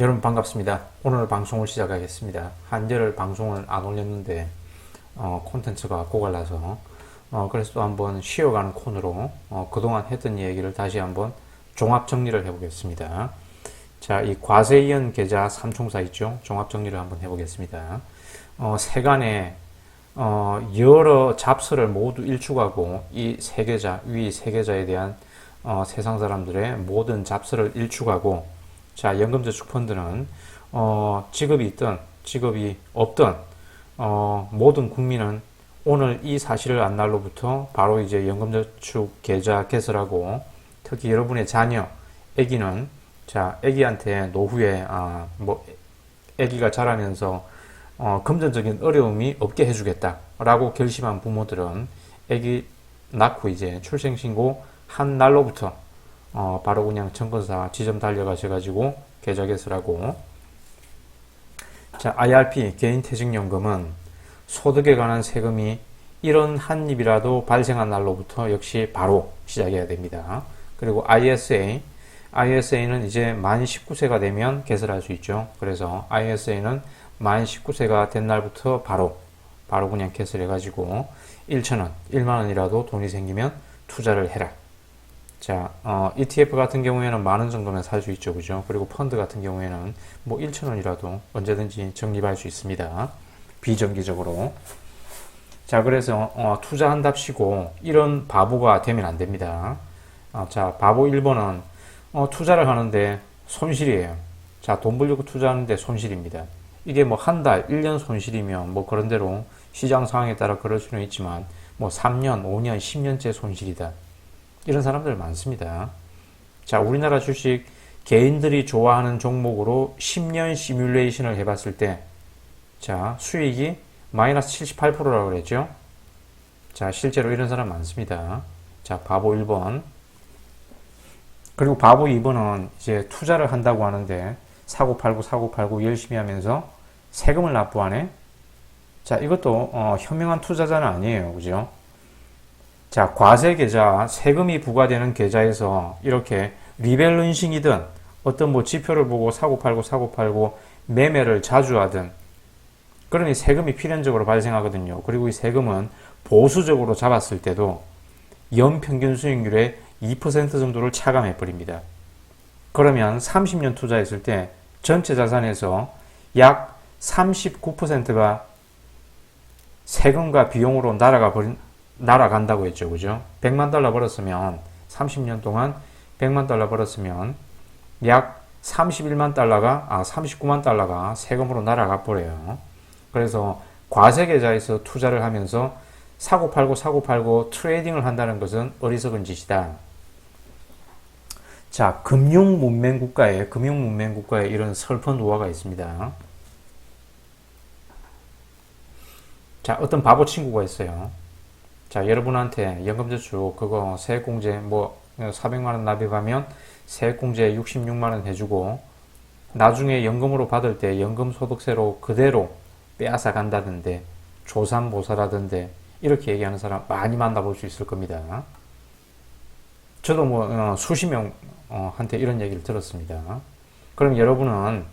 여러분 반갑습니다. 오늘 방송을 시작하겠습니다. 한절 방송을 안 올렸는데 어, 콘텐츠가 고갈라서 어, 그래서 또 한번 쉬어가는 코너로 어, 그동안 했던 얘기를 다시 한번 종합 정리를 해보겠습니다. 자, 이 과세이연 계좌 삼총사 있죠? 종합 정리를 한번 해보겠습니다. 어, 세간에 어, 여러 잡서를 모두 일축하고 이 세 계좌, 위 세 계좌에 대한 어, 세상 사람들의 모든 잡서를 일축하고 자, 연금저축 펀드는 어, 직업이 있든 직업이 없든 어, 모든 국민은 오늘 이 사실을 안 날로부터 바로 이제 연금저축 계좌 개설하고 특히 여러분의 자녀, 아기는 자, 아기한테 노후에 아, 뭐 아기가 자라면서 어, 금전적인 어려움이 없게 해주겠다라고 결심한 부모들은 아기 낳고 이제 출생신고 한 날로부터 어, 바로 그냥 증권사 지점 달려가셔가지고 계좌 개설하고 자 IRP 개인퇴직연금은 소득에 관한 세금이 이런 한 입이라도 발생한 날로부터 역시 바로 시작해야 됩니다. 그리고 ISA ISA는 이제 만 19세가 되면 개설할 수 있죠. 그래서 ISA는 만 19세가 된 날부터 바로 바로 그냥 개설해 가지고 1천원 1만 원이라도 돈이 생기면 투자를 해라. 자, 어, ETF 같은 경우에는 만 원 정도면 살 수 있죠. 그죠? 그리고 펀드 같은 경우에는 뭐 1천원이라도 언제든지 적립할 수 있습니다. 비정기적으로. 자, 그래서 어, 투자한답시고 이런 바보가 되면 안 됩니다. 어, 자, 바보 1번은 어, 투자를 하는데 손실이에요. 자, 돈 벌려고 투자하는데 손실입니다. 이게 뭐 한 달, 1년 손실이면 뭐 그런 대로 시장 상황에 따라 그럴 수는 있지만 뭐 3년, 5년, 10년째 손실이다. 이런 사람들 많습니다. 자, 우리나라 주식 개인들이 좋아하는 종목으로 10년 시뮬레이션을 해봤을 때, 자, 수익이 마이너스 78%라고 그랬죠? 자, 실제로 이런 사람 많습니다. 자, 바보 1번. 그리고 바보 2번은 이제 투자를 한다고 하는데, 사고 팔고 사고 팔고 열심히 하면서 세금을 납부하네? 자, 이것도, 어, 현명한 투자자는 아니에요. 그죠? 자, 과세 계좌, 세금이 부과되는 계좌에서 이렇게 리밸런싱이든 어떤 뭐 지표를 보고 사고 팔고 사고 팔고 매매를 자주 하든 그러니 세금이 필연적으로 발생하거든요. 그리고 이 세금은 보수적으로 잡았을 때도 연평균 수익률의 2% 정도를 차감해 버립니다. 그러면 30년 투자했을 때 전체 자산에서 약 39%가 세금과 비용으로 날아가 버린, 날아간다고 했죠. 그죠? 100만 달러 벌었으면 30년 동안 100만 달러 벌었으면 약 31만 달러가 아 39만 달러가 세금으로 날아가 버려요. 그래서 과세 계좌에서 투자를 하면서 사고 팔고 사고 팔고 트레이딩을 한다는 것은 어리석은 짓이다. 자, 금융 문맹 국가에 금융 문맹 국가에 이런 슬픈 우화가 있습니다. 자, 어떤 바보 친구가 있어요. 자, 여러분한테 연금저축 그거 세액공제 뭐 400만 원 납입하면 세액공제 66만 원 해주고 나중에 연금으로 받을 때 연금소득세로 그대로 빼앗아 간다던데 조삼모사라던데 이렇게 얘기하는 사람 많이 만나볼 수 있을 겁니다. 저도 뭐 어, 수십 명한테 이런 얘기를 들었습니다. 그럼 여러분은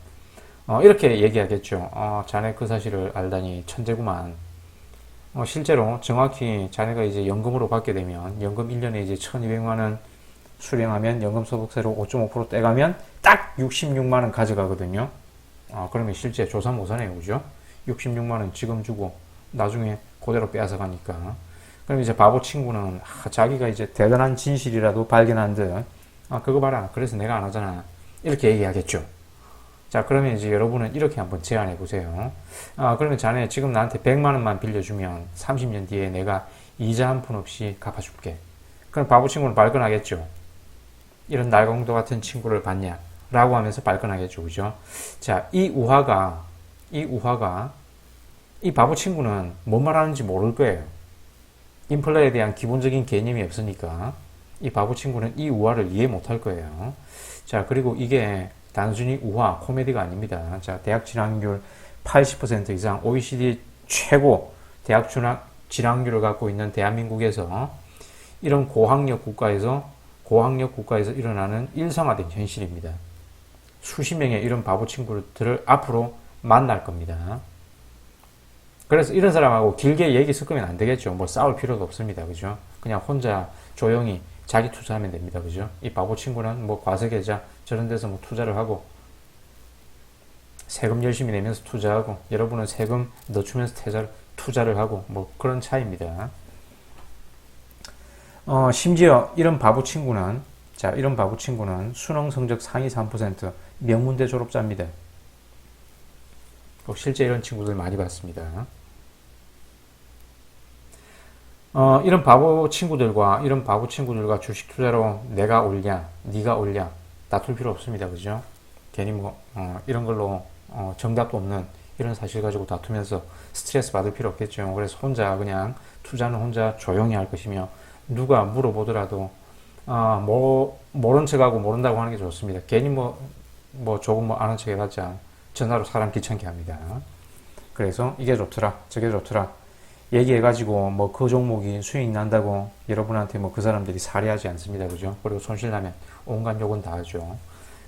어, 이렇게 얘기하겠죠. 어, 자네 그 사실을 알다니 천재구만. 어, 실제로 정확히 자네가 이제 연금으로 받게 되면 연금 1년에 이제 1200만 원 수령하면 연금 소득세로 5.5% 떼가면 딱 66만 원 가져가거든요. 어, 그러면 실제 조사 모사네요. 그죠? 66만 원 지금 주고 나중에 그대로 빼앗아 가니까. 그럼 이제 바보 친구는 아, 자기가 이제 대단한 진실이라도 발견한 듯, 아, 그거 봐라. 그래서 내가 안 하잖아. 이렇게 얘기하겠죠. 자, 그러면 이제 여러분은 이렇게 한번 제안해 보세요. 아, 그러면 자네 지금 나한테 100만 원만 빌려주면 30년 뒤에 내가 이자 한 푼 없이 갚아줄게. 그럼 바보 친구는 발끈하겠죠. 이런 날강도 같은 친구를 봤냐? 라고 하면서 발끈하겠죠. 그죠? 자, 이 우화가, 이 우화가, 이 바보 친구는 뭔 말하는지 모를 거예요. 인플레에 대한 기본적인 개념이 없으니까 이 바보 친구는 이 우화를 이해 못할 거예요. 자, 그리고 이게 단순히 우화, 코미디가 아닙니다. 자, 대학 진학률 80% 이상, OECD 최고 대학 진학, 진학률을 갖고 있는 대한민국에서 이런 고학력 국가에서, 고학력 국가에서 일어나는 일상화된 현실입니다. 수십 명의 이런 바보 친구들을 앞으로 만날 겁니다. 그래서 이런 사람하고 길게 얘기 섞으면 안 되겠죠. 뭐 싸울 필요도 없습니다. 그죠? 그냥 혼자 조용히 자기 투자하면 됩니다. 그죠? 이 바보 친구는 뭐 과세계좌 저런 데서 뭐 투자를 하고 세금 열심히 내면서 투자하고 여러분은 세금 넣어주면서 투자를, 투자를 하고 뭐 그런 차이입니다. 어, 심지어 이런 바보 친구는 자 이런 바보 친구는 수능 성적 상위 3% 명문대 졸업자입니다. 꼭 실제 이런 친구들 많이 봤습니다. 어, 이런 바보 친구들과 이런 바보 친구들과 주식 투자로 내가 올냐, 네가 올냐 다툴 필요 없습니다. 그죠? 괜히 뭐 어, 이런 걸로 어, 정답도 없는 이런 사실 가지고 다투면서 스트레스 받을 필요 없겠죠. 그래서 혼자 그냥 투자는 혼자 조용히 할 것이며 누가 물어보더라도 아, 뭐 모른 척하고 모른다고 하는 게 좋습니다. 괜히 뭐, 뭐 조금 뭐 아는 척 해봤자 전화로 사람 귀찮게 합니다. 그래서 이게 좋더라, 저게 좋더라. 얘기해가지고 뭐 그 종목이 수익 난다고 여러분한테 뭐 그 사람들이 살해하지 않습니다. 그죠? 그리고 손실 나면 온갖 욕은 다 하죠.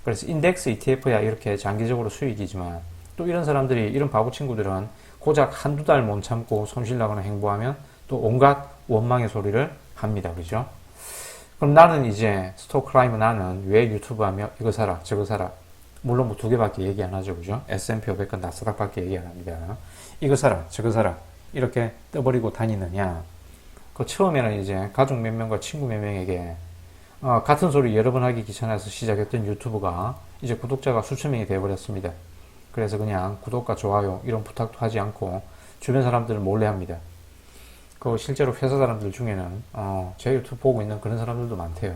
그래서 인덱스 ETF야 이렇게 장기적으로 수익이지만 또 이런 사람들이 이런 바보 친구들은 고작 한두 달 못 참고 손실 나거나 행보하면 또 온갖 원망의 소리를 합니다. 그죠? 그럼 나는 이제 스토크라이머 나는 왜 유튜브 하며 이거 사라 저거 사라 물론 뭐 두 개밖에 얘기 안 하죠. 그죠? S&P 500건 나스닥밖에 얘기 안 합니다. 이거 사라 저거 사라 이렇게 떠버리고 다니느냐 그 처음에는 이제 가족 몇 명과 친구 몇 명에게 어, 같은 소리 여러 번 하기 귀찮아서 시작했던 유튜브가 이제 구독자가 수천 명이 되어버렸습니다. 그래서 그냥 구독과 좋아요 이런 부탁도 하지 않고 주변 사람들을 몰래 합니다. 그 실제로 회사 사람들 중에는 어, 제 유튜브 보고 있는 그런 사람들도 많대요.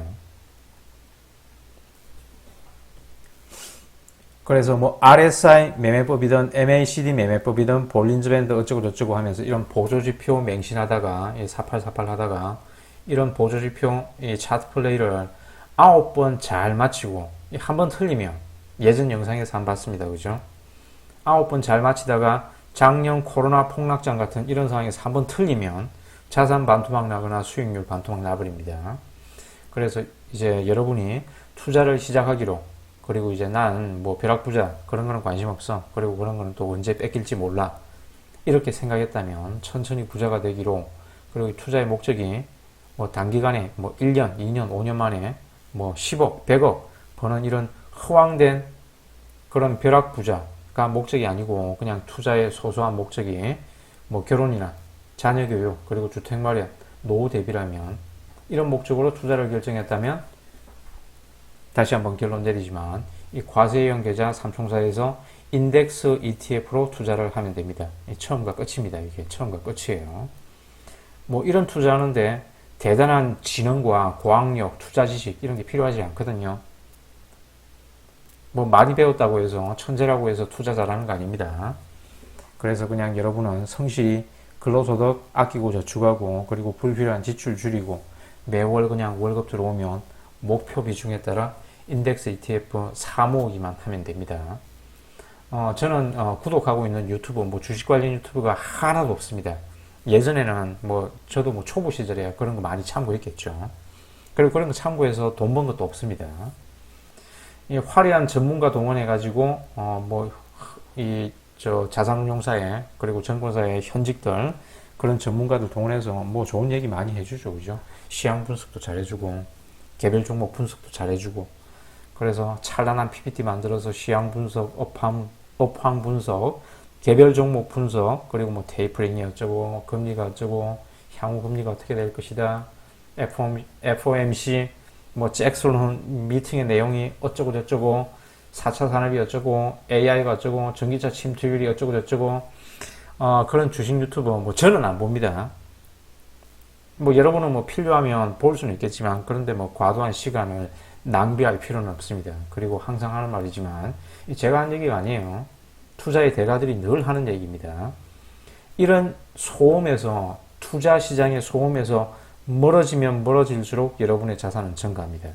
그래서 뭐 RSI 매매법이든 MACD 매매법이든 볼린저 밴드 어쩌고 저쩌고 하면서 이런 보조지표 맹신하다가 4848 하다가 이런 보조지표 이 차트 플레이를 아홉 번잘 맞히고 한 번 틀리면 예전 영상에서 안 봤습니다. 그죠? 아홉 번잘 맞히다가 작년 코로나 폭락장 같은 이런 상황에서 한 번 틀리면 자산 반토막 나거나 수익률 반토막 나버립니다. 그래서 이제 여러분이 투자를 시작하기로 그리고 이제 난 뭐 벼락부자 그런 거는 관심 없어. 그리고 그런 거는 또 언제 뺏길지 몰라. 이렇게 생각했다면 천천히 부자가 되기로 그리고 투자의 목적이 뭐 단기간에 뭐 1년, 2년, 5년 만에 뭐 10억, 100억 버는 이런 허황된 그런 벼락 부자가 목적이 아니고 그냥 투자의 소소한 목적이 뭐 결혼이나 자녀 교육 그리고 주택 마련, 노후 대비라면 이런 목적으로 투자를 결정했다면 다시 한번 결론 내리지만 이 과세형 계좌 삼총사에서 인덱스 ETF로 투자를 하면 됩니다. 처음과 끝입니다. 이게 처음과 끝이에요. 뭐 이런 투자하는데 대단한 지능과 고학력, 투자 지식 이런 게 필요하지 않거든요. 뭐 많이 배웠다고 해서 천재라고 해서 투자 잘하는 거 아닙니다. 그래서 그냥 여러분은 성실히 근로소득 아끼고 저축하고 그리고 불필요한 지출 줄이고 매월 그냥 월급 들어오면 목표 비중에 따라 인덱스 ETF 사모으기만 하면 됩니다. 어, 저는 어, 구독하고 있는 유튜브, 뭐 주식 관련 유튜브가 하나도 없습니다. 예전에는 뭐 저도 뭐 초보 시절에 그런 거 많이 참고했겠죠. 그리고 그런 거 참고해서 돈 번 것도 없습니다. 이 화려한 전문가 동원해가지고 어, 뭐이 저 자산운용사에 그리고 증권사의 현직들 그런 전문가들 동원해서 뭐 좋은 얘기 많이 해주죠, 그죠? 시향 분석도 잘해주고 개별 종목 분석도 잘해주고 그래서 찬란한 PPT 만들어서 시향 분석, 업황, 업황 분석, 개별 종목 분석, 그리고 뭐 테이퍼링이 어쩌고, 금리가 어쩌고, 향후 금리가 어떻게 될 것이다. FOMC, 뭐 잭슨 미팅의 내용이 어쩌고 저쩌고, 4차 산업이 어쩌고, AI가 어쩌고, 전기차 침투율이 어쩌고 저쩌고, 어, 그런 주식 유튜버, 뭐 저는 안 봅니다. 뭐 여러분은 뭐 필요하면 볼 수는 있겠지만, 그런데 뭐 과도한 시간을 낭비할 필요는 없습니다. 그리고 항상 하는 말이지만 제가 한 얘기가 아니에요. 투자의 대가들이 늘 하는 얘기입니다. 이런 소음에서 투자 시장의 소음에서 멀어지면 멀어질수록 여러분의 자산은 증가합니다.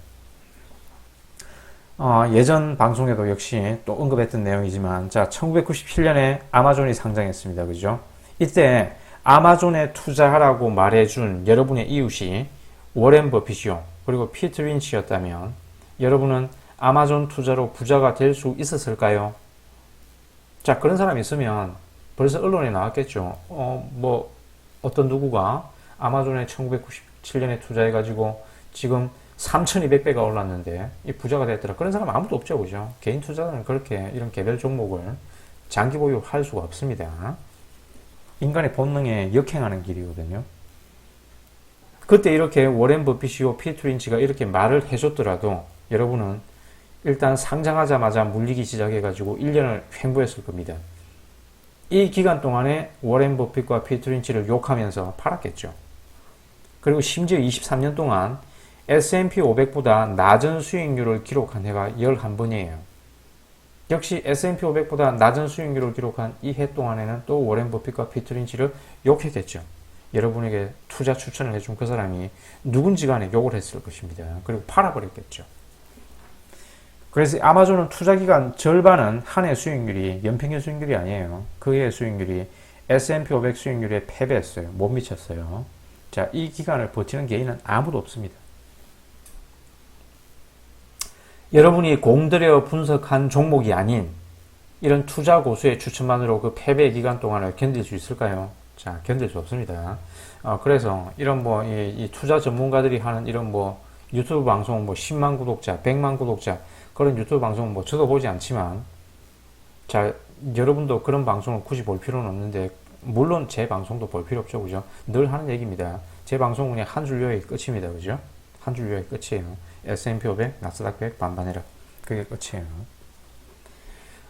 어, 예전 방송에도 역시 또 언급했던 내용이지만 자 1997년에 아마존이 상장했습니다. 그죠? 이때 아마존에 투자하라고 말해준 여러분의 이웃이 워렌 버핏이요. 그리고 피트 린치였다면 여러분은 아마존 투자로 부자가 될 수 있었을까요? 자, 그런 사람이 있으면 벌써 언론에 나왔겠죠. 어, 뭐, 어떤 누구가 아마존에 1997년에 투자해가지고 지금 3,200배가 올랐는데 이 부자가 됐더라. 그런 사람 아무도 없죠. 그죠? 개인 투자자는 그렇게 이런 개별 종목을 장기 보유할 수가 없습니다. 인간의 본능에 역행하는 길이거든요. 그때 이렇게 워렌 버핏이고 피트 린치가 이렇게 말을 해줬더라도 여러분은 일단 상장하자마자 물리기 시작해가지고 1년을 횡보했을 겁니다. 이 기간 동안에 워렌 버핏과 피트 린치를 욕하면서 팔았겠죠. 그리고 심지어 23년 동안 S&P 500보다 낮은 수익률을 기록한 해가 11번이에요. 역시 S&P 500보다 낮은 수익률을 기록한 이 해 동안에는 또 워렌 버핏과 피트 린치를 욕했겠죠. 여러분에게 투자 추천을 해준 그 사람이 누군지 간에 욕을 했을 것입니다. 그리고 팔아버렸겠죠. 그래서 아마존은 투자 기간 절반은 한 해 수익률이 연평균 수익률이 아니에요. 그 해 수익률이 S&P 500 수익률에 패배했어요. 못 미쳤어요. 자, 이 기간을 버티는 개인은 아무도 없습니다. 여러분이 공들여 분석한 종목이 아닌 이런 투자 고수의 추천만으로 그 패배 기간 동안을 견딜 수 있을까요? 자, 견딜 수 없습니다. 어, 그래서 이런 뭐, 이, 이 투자 전문가들이 하는 이런 뭐, 유튜브 방송 뭐, 10만 구독자, 100만 구독자, 그런 유튜브 방송 뭐, 저도 보지 않지만, 자, 여러분도 그런 방송을 굳이 볼 필요는 없는데, 물론 제 방송도 볼 필요 없죠. 그죠? 늘 하는 얘기입니다. 제 방송은 그냥 한 줄 요약이 끝입니다. 그죠? 한 줄 요약이 끝이에요. S&P 500, 나스닥 100, 반반해라. 그게 끝이에요.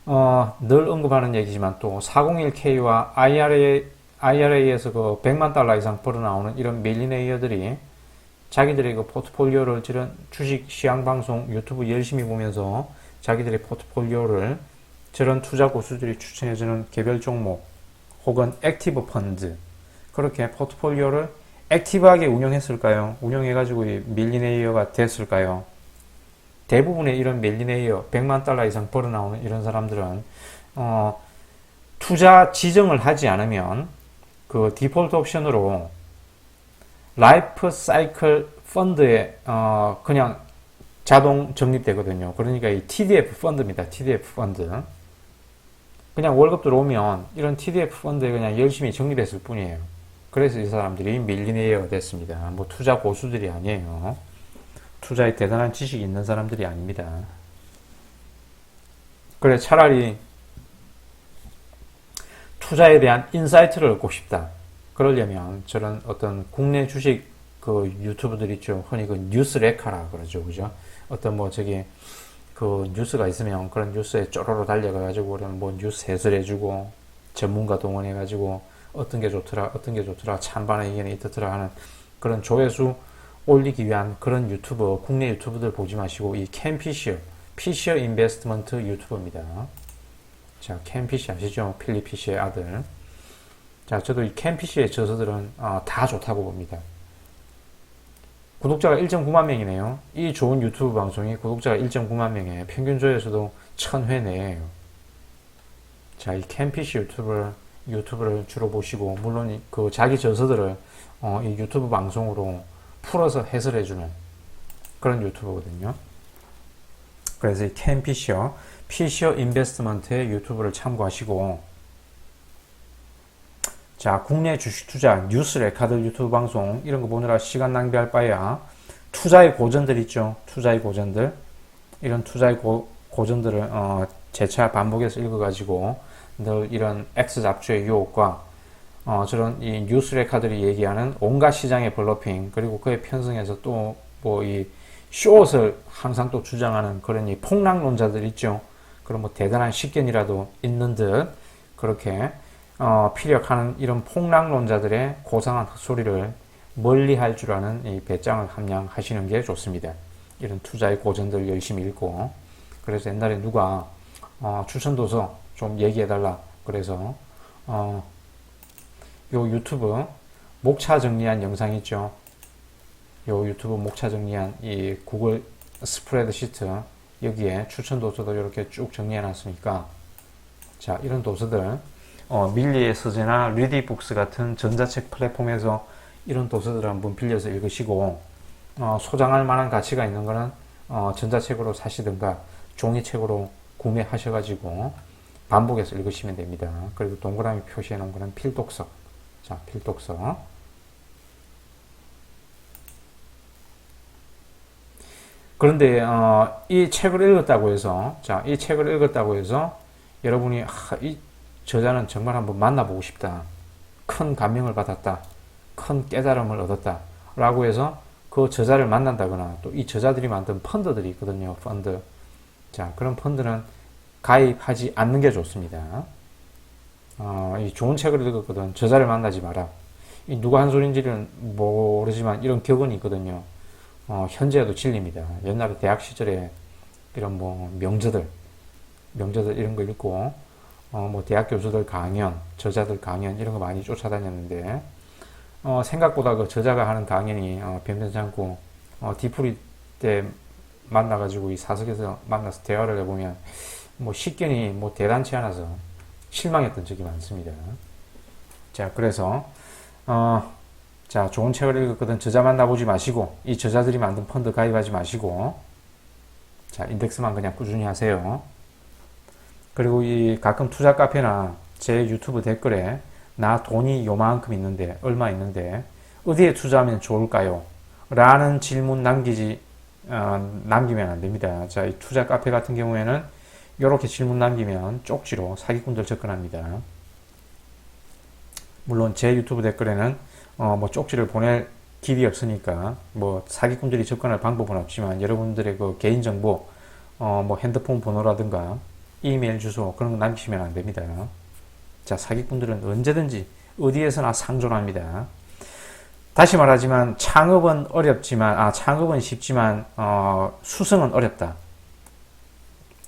어, 늘 언급하는 얘기지만 또 401k와 IRA, IRA에서 그 100만 달러 이상 벌어 나오는 이런 밀리네이어들이 자기들의 그 포트폴리오를 저런 주식 시황 방송 유튜브 열심히 보면서 자기들의 포트폴리오를 저런 투자 고수들이 추천해주는 개별 종목 혹은 액티브 펀드 그렇게 포트폴리오를 액티브하게 운영했을까요? 운영해가지고 밀리네이어가 됐을까요? 대부분의 이런 밀리네이어 100만 달러 이상 벌어 나오는 이런 사람들은 어, 투자 지정을 하지 않으면 그 디폴트 옵션으로 라이프 사이클 펀드에 어, 그냥 자동 적립되거든요. 그러니까 이 TDF 펀드입니다. TDF 펀드. 그냥 월급 들어오면 이런 TDF 펀드에 그냥 열심히 적립했을 뿐이에요. 그래서 이 사람들이 밀리네이어가 됐습니다. 뭐 투자 고수들이 아니에요. 투자에 대단한 지식이 있는 사람들이 아닙니다. 그래 차라리 투자에 대한 인사이트를 얻고 싶다. 그러려면 저런 어떤 국내 주식 그 유튜브들 있죠. 흔히 그 뉴스 레카라 그러죠. 그죠? 어떤 뭐 저기 그 뉴스가 있으면 그런 뉴스에 쪼로로 달려가가지고 그런 뭐 뉴스 해설해주고 전문가 동원해가지고 어떤 게 좋더라, 어떤 게 좋더라, 찬반의 의견이 있더라 하는 그런 조회수 올리기 위한 그런 유튜버, 국내 유튜브들 보지 마시고 이 캠피셔, 피셔 인베스트먼트 유튜버입니다. 자, 캠피셔 아시죠? 필립 피셔의 아들. 자, 저도 이 캠피셔의 저서들은 어, 다 좋다고 봅니다. 구독자가 1.9만 명이네요. 이 좋은 유튜브 방송이 구독자가 1.9만 명에 평균 조회수도 1000회 내에요. 자, 이 캠피시 유튜브를 유튜브를 주로 보시고 물론 그 자기 저서들을 어, 이 유튜브 방송으로 풀어서 해설해주는 그런 유튜브거든요. 그래서 이 캠피셔 피셔 인베스트먼트의 유튜브를 참고하시고 자 국내 주식 투자 뉴스 레카드 유튜브 방송 이런 거 보느라 시간 낭비할 바에야 투자의 고전들 있죠. 투자의 고전들 이런 투자의 고, 고전들을 어, 재차 반복해서 읽어가지고 늘 이런 X 잡주의 유혹과 어, 저런 이 뉴스 레카들이 얘기하는 온갖 시장의 블러핑 그리고 그에 편성해서 또 뭐이 숏을 항상 또 주장하는 그런 이 폭락론자들 있죠. 그런 뭐 대단한 식견이라도 있는 듯 그렇게 어, 피력하는 이런 폭락론자들의 고상한 헛소리를 멀리 할 줄 아는 이 배짱을 함양하시는 게 좋습니다. 이런 투자의 고전들 열심히 읽고 그래서 옛날에 누가 어, 추천도서 좀 얘기해달라 그래서 어, 요 유튜브 목차 정리한 영상 있죠. 요 유튜브 목차 정리한 이 구글 스프레드 시트 여기에 추천 도서들 이렇게 쭉 정리해 놨으니까 자 이런 도서들 어, 밀리의 서재나 리디북스 같은 전자책 플랫폼에서 이런 도서들을 한번 빌려서 읽으시고 어, 소장할 만한 가치가 있는 거는 어, 전자책으로 사시든가 종이책으로 구매하셔가지고 반복해서 읽으시면 됩니다. 그리고 동그라미 표시해 놓은 거는 필독서. 자, 필독서. 그런데 어, 이 책을 읽었다고 해서 자, 이 책을 읽었다고 해서 여러분이 아, 이 저자는 정말 한번 만나보고 싶다. 큰 감명을 받았다. 큰 깨달음을 얻었다. 라고 해서 그 저자를 만난다거나 또 이 저자들이 만든 펀드들이 있거든요. 펀드. 자, 그런 펀드는 가입하지 않는 게 좋습니다. 어, 이 좋은 책을 읽었거든. 저자를 만나지 마라. 이 누가 한 소린지는 모르지만 이런 격언이 있거든요. 어, 현재에도 진리입니다. 옛날에 대학 시절에 이런 뭐 명저들, 명저들 이런 거 읽고, 어, 뭐 대학 교수들 강연, 저자들 강연 이런 거 많이 쫓아다녔는데, 어, 생각보다 그 저자가 하는 강연이 어, 변변치 않고, 어, 디프리 때 만나가지고 이 사석에서 만나서 대화를 해보면, 뭐 식견이 뭐 대단치 않아서 실망했던 적이 많습니다. 자, 그래서, 어, 자, 좋은 책을 읽었거든 저자 만나보지 마시고, 이 저자들이 만든 펀드 가입하지 마시고, 자, 인덱스만 그냥 꾸준히 하세요. 그리고 이 가끔 투자 카페나 제 유튜브 댓글에 나 돈이 요만큼 있는데, 얼마 있는데, 어디에 투자하면 좋을까요? 라는 질문 남기지, 어, 남기면 안 됩니다. 자, 이 투자 카페 같은 경우에는 이렇게 질문 남기면 쪽지로 사기꾼들 접근합니다. 물론 제 유튜브 댓글에는 어, 뭐 쪽지를 보낼 길이 없으니까 뭐 사기꾼들이 접근할 방법은 없지만 여러분들의 그 개인정보 어, 뭐 핸드폰 번호라든가 이메일 주소 그런 거 남기시면 안 됩니다. 자, 사기꾼들은 언제든지 어디에서나 상존합니다. 다시 말하지만 창업은 어렵지만 아 창업은 쉽지만 어, 수승은 어렵다.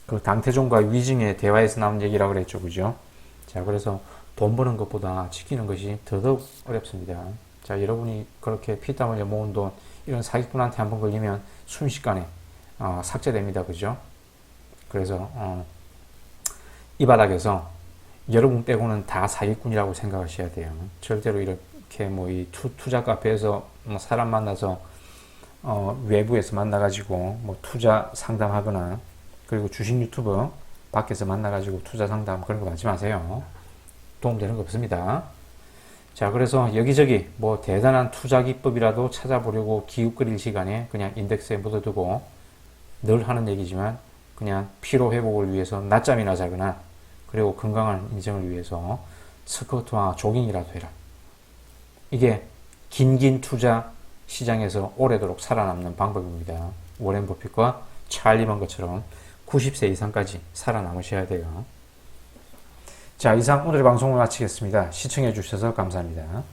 그 당태종과 위증의 대화에서 나온 얘기라고 그랬죠, 그죠? 자, 그래서 돈 버는 것보다 지키는 것이 더더욱 어렵습니다. 자, 여러분이 그렇게 피땀 흘려 모은 돈 이런 사기꾼한테 한번 걸리면 순식간에 어, 삭제됩니다, 그죠? 그래서 어, 이 바닥에서 여러분 빼고는 다 사기꾼이라고 생각하셔야 돼요. 절대로 이렇게 뭐 이 투자 카페에서 뭐 사람 만나서 어, 외부에서 만나가지고 뭐 투자 상담하거나 그리고 주식 유튜브 밖에서 만나가지고 투자 상담 그런 거 하지 마세요. 도움되는 거 없습니다. 자, 그래서 여기저기 뭐 대단한 투자 기법이라도 찾아보려고 기웃거릴 시간에 그냥 인덱스에 묻어두고 늘 하는 얘기지만 그냥 피로 회복을 위해서 낮잠이나 자거나 그리고 건강한 인생을 위해서 스쿼트와 조깅이라도 해라. 이게 긴긴 투자 시장에서 오래도록 살아남는 방법입니다. 워렌 버핏과 찰리 먼것처럼 90세 이상까지 살아남으셔야 돼요. 자, 이상 오늘의 방송을 마치겠습니다. 시청해 주셔서 감사합니다.